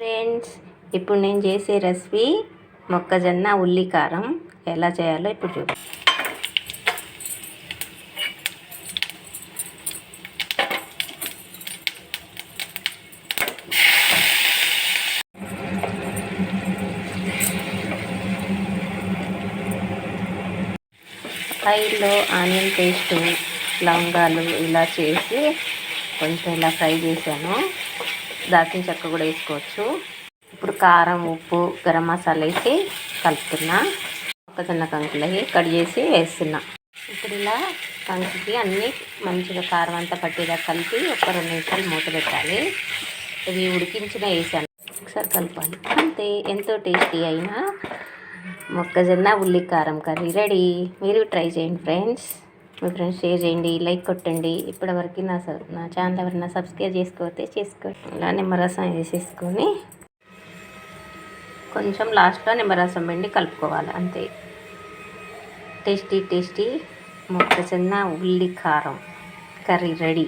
Friends ఇప్పుడు నేను చేసే రెసిపీ మొక్కజొన్న ఉల్లి కారం ఎలా చేయాలో ఇప్పుడు చూ ఫ్రైలో ఆనియన్ పేస్ట్ లవంగాలు ఇలా చేసి కొంచెం ఇలా ఫ్రై చేశాను. దాల్చిన చెక్క కూడా వేసుకోవచ్చు. ఇప్పుడు కారం ఉప్పు గరం మసాలా వేసి కలుపుతున్నా. మొక్కజొన్న కంకులవి కట్ చేసి వేస్తున్నా. ఇప్పుడు ఇలా కంకికి అన్నీ మంచిగా కారం అంతా పట్టేలా కలిపి ఒక రెండు నిమిషాలు మూత పెట్టాలి. ఇవి ఉడికించిన వేసాను. ఒకసారి కలపాలి. అంతే ఎంతో టేస్టీ అయినా మొక్కజొన్న ఉల్లి కారం కర్రీ రెడీ. మీరు ట్రై చేయండి ఫ్రెండ్స్. మీ ఫ్రెండ్స్ షేర్ చేయండి లైక్ కొట్టండి. ఇప్పటివరకు నా నా ఛానల్ ఎవరైనా సబ్స్క్రైబ్ చేసుకోతే చేసుకోండి. ఇలా నిమ్మరసం వేసేసుకొని కొంచెం లాస్ట్లో నిమ్మరసం పిండి కలుపుకోవాలి అంతే. టేస్టీ టేస్టీ మొక్కజొన్న ఉల్లి కారం కర్రీ రెడీ